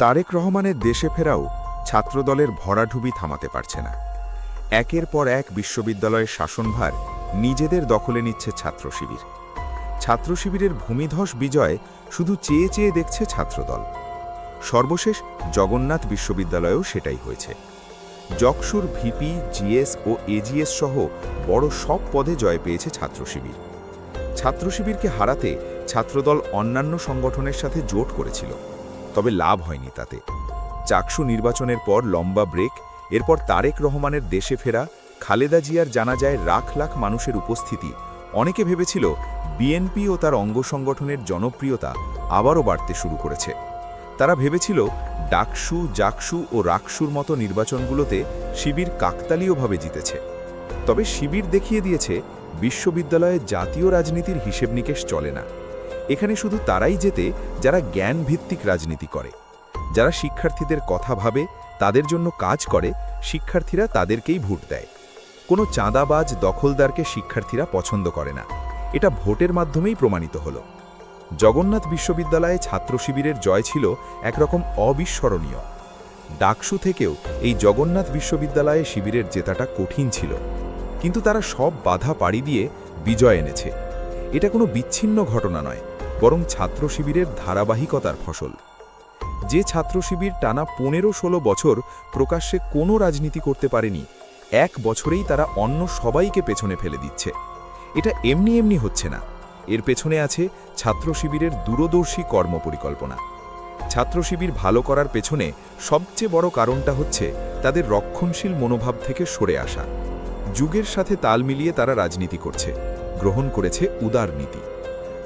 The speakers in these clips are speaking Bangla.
তারেক রহমানের দেশে ফেরাও ছাত্রদলের ভরাডুবি থামাতে পারছে না। একের পর এক বিশ্ববিদ্যালয়ের শাসনভার নিজেদের দখলে নিচ্ছে ছাত্র শিবির ছাত্র শিবিরের ভূমিধস বিজয় শুধু চেয়ে চেয়ে দেখছে ছাত্রদল। সর্বশেষ জগন্নাথ বিশ্ববিদ্যালয়েও সেটাই হয়েছে। যকসুর, ভিপি, জিএস ও এজিএস সহ বড় সব পদে জয় পেয়েছে ছাত্র শিবির ছাত্র শিবিরকে হারাতে ছাত্রদল অন্যান্য সংগঠনের সাথে জোট করেছিল। তবে লাভ হয়নি তাতে। চাকসু নির্বাচনের পর লম্বা ব্রেক, এরপর তারেক রহমানের দেশে ফেরা, খালেদা জিয়ার জানা যায় লাখ লাখ মানুষের উপস্থিতি। অনেকে ভেবেছিল বিএনপি ও তার অঙ্গ সংগঠনের জনপ্রিয়তা আবারও বাড়তে শুরু করেছে। তারা ভেবেছিল ডাকসু, জাকসু ও রাকসুর মতো নির্বাচনগুলোতে শিবির কাকতালীয়ভাবে জিতেছে। তবে শিবির দেখিয়ে দিয়েছে বিশ্ববিদ্যালয়ে জাতীয় রাজনীতির হিসেব নিকেশ চলে না। এখানে শুধু তারাই যেতে যারা জ্ঞান ভিত্তিক রাজনীতি করে। যারা শিক্ষার্থীদের কথা ভাবে, তাদের জন্য কাজ করে, শিক্ষার্থীরা তাদেরকেই ভোট দেয়। কোনো চাঁদাবাজ দখলদারকে শিক্ষার্থীরা পছন্দ করে না। এটা ভোটের মাধ্যমেই প্রমাণিত হলো। জগন্নাথ বিশ্ববিদ্যালয়ে ছাত্র শিবিরের জয় ছিল একরকম অবিস্মরণীয়। ডাকসু থেকেও এই জগন্নাথ বিশ্ববিদ্যালয়ে শিবিরের জেতাটা কঠিন ছিল। কিন্তু তারা সব বাধা পাড়ি দিয়ে বিজয় এনেছে। এটা কোনো বিচ্ছিন্ন ঘটনা নয়, বরং ছাত্র শিবিরের ধারাবাহিকতার ফসল। যে ছাত্র শিবির টানা পনেরো ষোলো বছর প্রকাশ্যে কোনো রাজনীতি করতে পারেনি, এক বছরেই তারা অন্য সবাইকে পেছনে ফেলে দিচ্ছে। এটা এমনি এমনি হচ্ছে না। এর পেছনে আছে ছাত্র শিবিরের দূরদর্শী কর্মপরিকল্পনা ছাত্র শিবির ভালো করার পেছনে সবচেয়ে বড় কারণটা হচ্ছে তাদের রক্ষণশীল মনোভাব থেকে সরে আসা। যুগের সাথে তাল মিলিয়ে তারা রাজনীতি করছে। গ্রহণ করেছে উদার নীতি।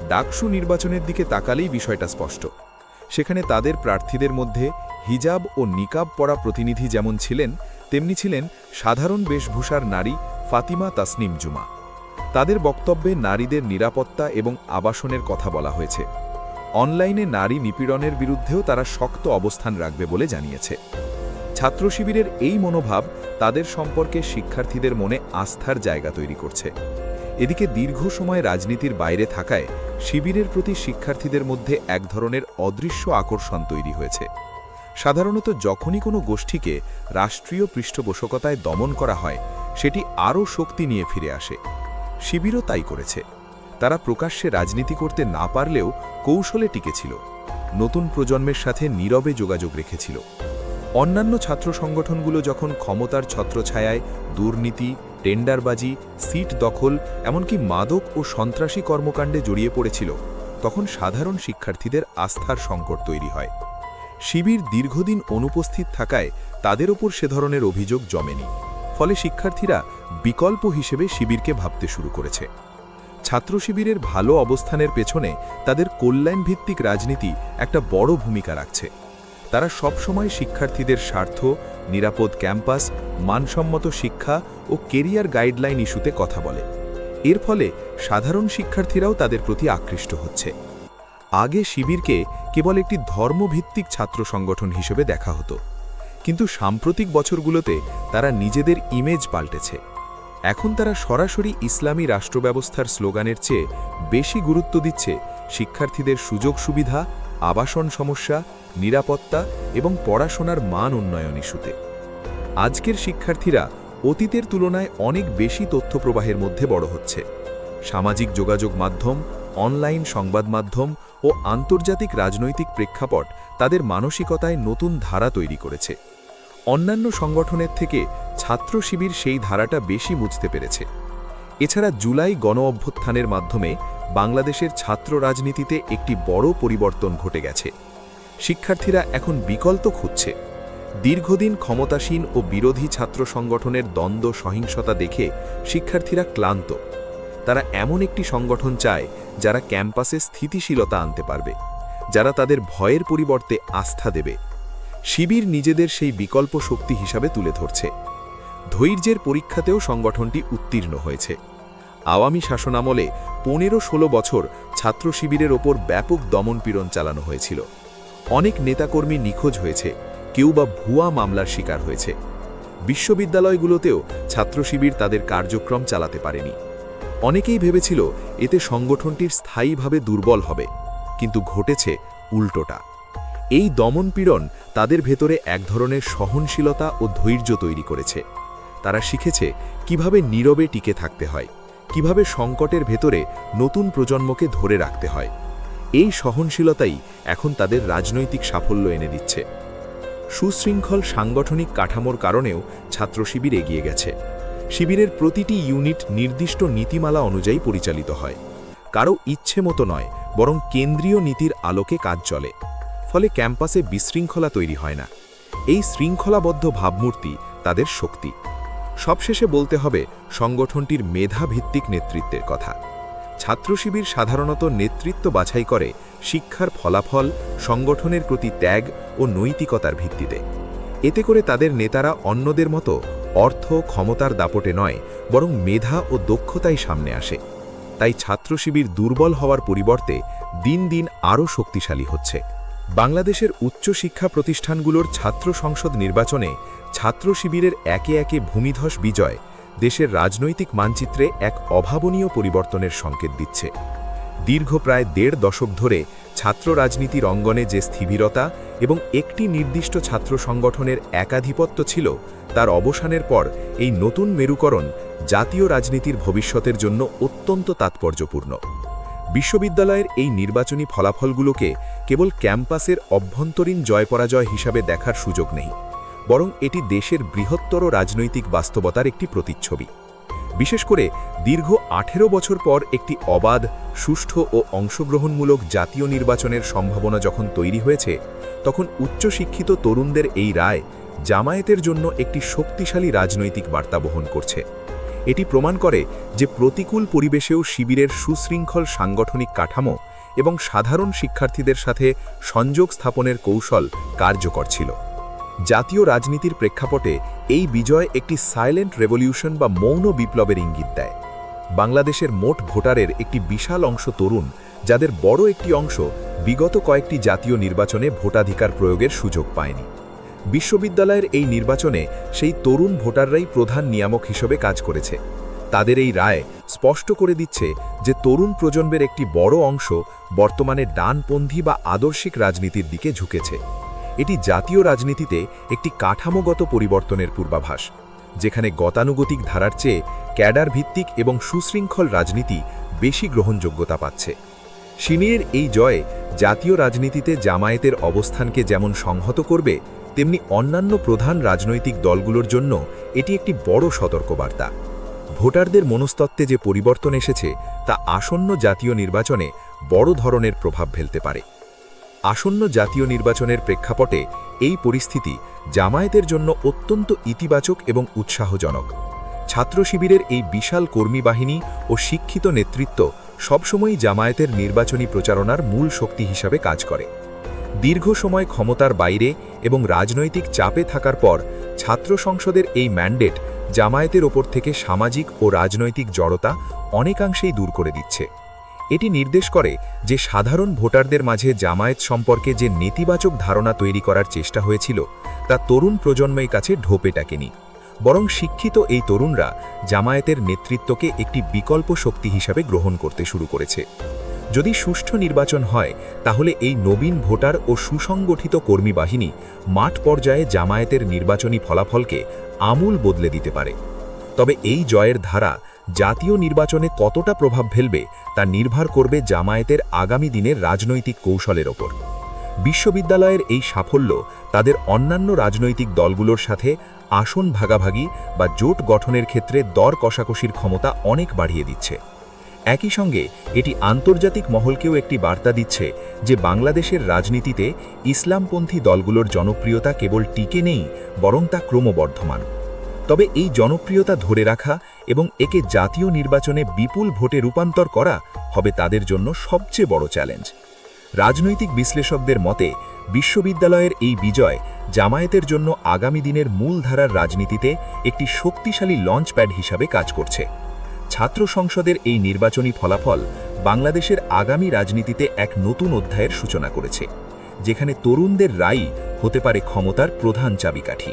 ডাকসু নির্বাচনের দিকে তাকালেই বিষয়টা স্পষ্ট। সেখানে তাদের প্রার্থীদের মধ্যে হিজাব ও নিকাব পরা প্রতিনিধি যেমন ছিলেন, তেমনি ছিলেন সাধারণ বেশভূষার নারী ফাতিমা তাসনিম জুমা। তাদের বক্তব্যে নারীদের নিরাপত্তা এবং আবাসনের কথা বলা হয়েছে। অনলাইনে নারী নিপীড়নের বিরুদ্ধেও তারা শক্ত অবস্থান রাখবে বলে জানিয়েছে। ছাত্র শিবিরের এই মনোভাব তাদের সম্পর্কে শিক্ষার্থীদের মনে আস্থার জায়গা তৈরি করছে। এদিকে দীর্ঘ সময় রাজনীতির বাইরে থাকায় শিবিরের প্রতি শিক্ষার্থীদের মধ্যে এক ধরনের অদৃশ্য আকর্ষণ তৈরি হয়েছে। সাধারণত যখনই কোনো গোষ্ঠীকে রাষ্ট্রীয় পৃষ্ঠপোষকতায় দমন করা হয়, সেটি আরও শক্তি নিয়ে ফিরে আসে। শিবিরও তাই করেছে। তারা প্রকাশ্যে রাজনীতি করতে না পারলেও কৌশলে টিকেছিল নতুন প্রজন্মের সাথে নীরবে যোগাযোগ রেখেছিল। অন্যান্য ছাত্র সংগঠনগুলো যখন ক্ষমতার ছত্রছায়ায় দুর্নীতি, টেন্ডারবাজি, সিট দখল, এমনকি মাদক ও সন্ত্রাসী কর্মকাণ্ডে জড়িয়ে পড়েছিল, তখন সাধারণ শিক্ষার্থীদের আস্থার সংকট তৈরি হয়। শিবির দীর্ঘদিন অনুপস্থিত থাকায় তাদের ওপর সে ধরনের অভিযোগ জমেনি, ফলে শিক্ষার্থীরা বিকল্প হিসেবে শিবিরকে ভাবতে শুরু করেছে। ছাত্র শিবিরের ভালো অবস্থানের পেছনে তাদের কল্যাণ ভিত্তিক রাজনীতি একটা বড় ভূমিকা রাখছে। তারা সবসময় শিক্ষার্থীদের স্বার্থ, নিরাপদ ক্যাম্পাস, মানসম্মত শিক্ষা ও কেরিয়ার গাইডলাইন ইস্যুতে কথা বলে। এর ফলে সাধারণ শিক্ষার্থীরাও তাদের প্রতি আকৃষ্ট হচ্ছে। আগে শিবিরকে কেবল একটি ধর্মভিত্তিক ছাত্র সংগঠন হিসেবে দেখা হতো। কিন্তু সাম্প্রতিক বছরগুলোতে তারা নিজেদের ইমেজ পাল্টেছে। এখন তারা সরাসরি ইসলামী রাষ্ট্রব্যবস্থার স্লোগানের চেয়ে বেশি গুরুত্ব দিচ্ছে শিক্ষার্থীদের সুযোগ সুবিধা আবাসন সমস্যা, নিরাপত্তা এবং পড়াশোনার মান উন্নয়ন ইস্যুতে। আজকের শিক্ষার্থীরা অতীতের তুলনায় অনেক বেশি তথ্য প্রবাহের মধ্যে বড় হচ্ছে। সামাজিক যোগাযোগ মাধ্যম, অনলাইন সংবাদ মাধ্যম ও আন্তর্জাতিক রাজনৈতিক প্রেক্ষাপট তাদের মানসিকতায় নতুন ধারা তৈরি করেছে। অন্যান্য সংগঠনের থেকে ছাত্র শিবির সেই ধারাটা বেশি বুঝতে পেরেছে। এছাড়া জুলাই গণ অভ্যুত্থানের মাধ্যমে বাংলাদেশের ছাত্র রাজনীতিতে একটি বড় পরিবর্তন ঘটে গেছে। শিক্ষার্থীরা এখন বিকল্প খুঁজছে। দীর্ঘদিন ক্ষমতাসীন ও বিরোধী ছাত্র সংগঠনের দ্বন্দ্ব সহিংসতা দেখে শিক্ষার্থীরা ক্লান্ত। তারা এমন একটি সংগঠন চায়, যারা ক্যাম্পাসে স্থিতিশীলতা আনতে পারবে, যারা তাদের ভয়ের পরিবর্তে আস্থা দেবে। শিবির নিজেদের সেই বিকল্প শক্তি হিসাবে তুলে ধরছে। ধৈর্যের পরীক্ষাতেও সংগঠনটি উত্তীর্ণ হয়েছে। আওয়ামী শাসনামলে পনেরো ষোলো বছর ছাত্র শিবিরের ওপর ব্যাপক দমনপীড়ন চালানো হয়েছিল। অনেক নেতাকর্মী নিখোঁজ হয়েছে, কেউ বা ভুয়া মামলার শিকার হয়েছে। বিশ্ববিদ্যালয়গুলোতেও ছাত্র শিবির তাদের কার্যক্রম চালাতে পারেনি। অনেকেই ভেবেছিল এতে সংগঠনটির স্থায়ীভাবে দুর্বল হবে, কিন্তু ঘটেছে উল্টোটা। এই দমনপীড়ন তাদের ভেতরে এক ধরনের সহনশীলতা ও ধৈর্য তৈরি করেছে। তারা শিখেছে কীভাবে নীরবে টিকে থাকতে হয়। কীভাবে সংকটের ভেতরে নতুন প্রজন্মকে ধরে রাখতে হয়। এই সহনশীলতাই এখন তাদের রাজনৈতিক সাফল্য এনে দিচ্ছে। সুশৃঙ্খল সাংগঠনিক কাঠামোর কারণেও ছাত্র শিবির এগিয়ে গেছে। শিবিরের প্রতিটি ইউনিট নির্দিষ্ট নীতিমালা অনুযায়ী পরিচালিত হয়। কারও ইচ্ছে মতো নয়, বরং কেন্দ্রীয় নীতির আলোকে কাজ চলে। ফলে ক্যাম্পাসে বিশৃঙ্খলা তৈরি হয় না। এই শৃঙ্খলাবদ্ধ ভাবমূর্তি তাদের শক্তি। সবশেষে বলতে হবে সংগঠনটির মেধাভিত্তিক নেতৃত্বের কথা। ছাত্র শিবির সাধারণত নেতৃত্ব বাছাই করে শিক্ষার ফলাফল, সংগঠনের প্রতি ত্যাগ ও নৈতিকতার ভিত্তিতে। এতে করে তাদের নেতারা অন্যদের মতো অর্থ, ক্ষমতার দাপটে নয়, বরং মেধা ও দক্ষতাই সামনে আসে। তাই ছাত্র শিবির দুর্বল হওয়ার পরিবর্তে দিন দিন আরও শক্তিশালী হচ্ছে। বাংলাদেশের উচ্চশিক্ষা প্রতিষ্ঠানগুলোর ছাত্র সংসদ নির্বাচনে ছাত্র শিবিরের একে একে ভূমিধস বিজয় দেশের রাজনৈতিক মানচিত্রে এক অভাবনীয় পরিবর্তনের সংকেত দিচ্ছে। দীর্ঘ প্রায় দেড় দশক ধরে ছাত্র রাজনীতির অঙ্গনে যে স্থিবিরতা এবং একটি নির্দিষ্ট ছাত্র সংগঠনের একাধিপত্য ছিল, তার অবসানের পর এই নতুন মেরুকরণ জাতীয় রাজনীতির ভবিষ্যতের জন্য অত্যন্ত তাৎপর্যপূর্ণ। বিশ্ববিদ্যালয়ের এই নির্বাচনী ফলাফলগুলোকে কেবল ক্যাম্পাসের অভ্যন্তরীণ জয় পরাজয় হিসাবে দেখার সুযোগ নেই। বরং এটি দেশের বৃহত্তর রাজনৈতিক বাস্তবতার একটি প্রতিচ্ছবি। বিশেষ করে দীর্ঘ আঠেরো বছর পর একটি অবাধ, সুষ্ঠু ও অংশগ্রহণমূলক জাতীয় নির্বাচনের সম্ভাবনা যখন তৈরি হয়েছে, তখন উচ্চশিক্ষিত তরুণদের এই রায় জামায়াতের জন্য একটি শক্তিশালী রাজনৈতিক বার্তা বহন করছে। এটি প্রমাণ করে যে প্রতিকূল পরিবেশেও শিবিরের সুশৃঙ্খল সাংগঠনিক কাঠামো এবং সাধারণ শিক্ষার্থীদের সাথে সংযোগ স্থাপনের কৌশল কার্যকর ছিল। জাতীয় রাজনীতির প্রেক্ষাপটে এই বিজয় একটি সাইলেন্ট রেভলিউশন বা মৌন বিপ্লবের ইঙ্গিত দেয়। বাংলাদেশের মোট ভোটারের একটি বিশাল অংশ তরুণ, যাদের বড় একটি অংশ বিগত কয়েকটি জাতীয় নির্বাচনে ভোটাধিকার প্রয়োগের সুযোগ পায়নি। বিশ্ববিদ্যালয়ের এই নির্বাচনে সেই তরুণ ভোটাররাই প্রধান নিয়ামক হিসেবে কাজ করেছে। তাদের এই রায় স্পষ্ট করে দিচ্ছে যে তরুণ প্রজন্মের একটি বড় অংশ বর্তমানে ডানপন্থী বা আদর্শিক রাজনীতির দিকে ঝুঁকেছে। এটি জাতীয় রাজনীতিতে একটি কাঠামোগত পরিবর্তনের পূর্বাভাস, যেখানে গতানুগতিক ধারার চেয়ে ক্যাডার ভিত্তিক এবং সুশৃঙ্খল রাজনীতি বেশি গ্রহণযোগ্যতা পাচ্ছে। সিনিয়ের এই জয়ে জাতীয় রাজনীতিতে জামায়াতের অবস্থানকে যেমন সংহত করবে, তেমনি অন্যান্য প্রধান রাজনৈতিক দলগুলোর জন্য এটি একটি বড় সতর্কবার্তা। ভোটারদের মনস্তত্ত্বে যে পরিবর্তন এসেছে, তা আসন্ন জাতীয় নির্বাচনে বড় ধরনের প্রভাব ফেলতে পারে। আসন্ন জাতীয় নির্বাচনের প্রেক্ষাপটে এই পরিস্থিতি জামায়াতের জন্য অত্যন্ত ইতিবাচক এবং উৎসাহজনক। ছাত্র শিবিরের এই বিশাল কর্মী বাহিনী ও শিক্ষিত নেতৃত্ব সবসময়ই জামায়াতের নির্বাচনী প্রচারণার মূল শক্তি হিসাবে কাজ করে। দীর্ঘ সময় ক্ষমতার বাইরে এবং রাজনৈতিক চাপে থাকার পর ছাত্র সংসদের এই ম্যান্ডেট জামায়াতের ওপর থেকে সামাজিক ও রাজনৈতিক জড়তা অনেকাংশেই দূর করে দিচ্ছে। এটি নির্দেশ করে যে সাধারণ ভোটারদের মাঝে জামায়াত সম্পর্কে যে নেতিবাচক ধারণা তৈরি করার চেষ্টা হয়েছিল, তা তরুণ প্রজন্মের কাছে ঢোপে টাকেনি। বরং শিক্ষিত এই তরুণরা জামায়াতের নেতৃত্বকে একটি বিকল্প শক্তি হিসাবে গ্রহণ করতে শুরু করেছে। যদি সুষ্ঠু নির্বাচন হয়, তাহলে এই নবীন ভোটার ও সুসংগঠিত কর্মী বাহিনী মাঠ পর্যায়ে জামায়াতের নির্বাচনী ফলাফলকে আমূল বদলে দিতে পারে। তবে এই জয়ের ধারা জাতীয় নির্বাচনে কতটা প্রভাব ফেলবে তা নির্ভর করবে জামায়াতের আগামী দিনের রাজনৈতিক কৌশলের ওপর। বিশ্ববিদ্যালয়ের এই সাফল্য তাদের অন্যান্য রাজনৈতিক দলগুলোর সাথে আসন ভাগাভাগি বা জোট গঠনের ক্ষেত্রে দর কষাকষির ক্ষমতা অনেক বাড়িয়ে দিচ্ছে। একই সঙ্গে এটি আন্তর্জাতিক মহলকেও একটি বার্তা দিচ্ছে যে বাংলাদেশের রাজনীতিতে ইসলামপন্থী দলগুলোর জনপ্রিয়তা কেবল টিকে নেই, বরং তা ক্রমবর্ধমান। তবে এই জনপ্রিয়তা ধরে রাখা এবং একে জাতীয় নির্বাচনে বিপুল ভোটে রূপান্তর করা হবে তাদের জন্য সবচেয়ে বড় চ্যালেঞ্জ। রাজনৈতিক বিশ্লেষকদের মতে, বিশ্ববিদ্যালয়ের এই বিজয় জামায়াতের জন্য আগামী দিনের মূলধারার রাজনীতিতে একটি শক্তিশালী লঞ্চপ্যাড হিসাবে কাজ করছে। ছাত্র সংসদের এই নির্বাচনী ফলাফল বাংলাদেশের আগামী রাজনীতিতে এক নতুন অধ্যায়ের সূচনা করেছে, যেখানে তরুণদের রায়ই হতে পারে ক্ষমতার প্রধান চাবিকাঠি।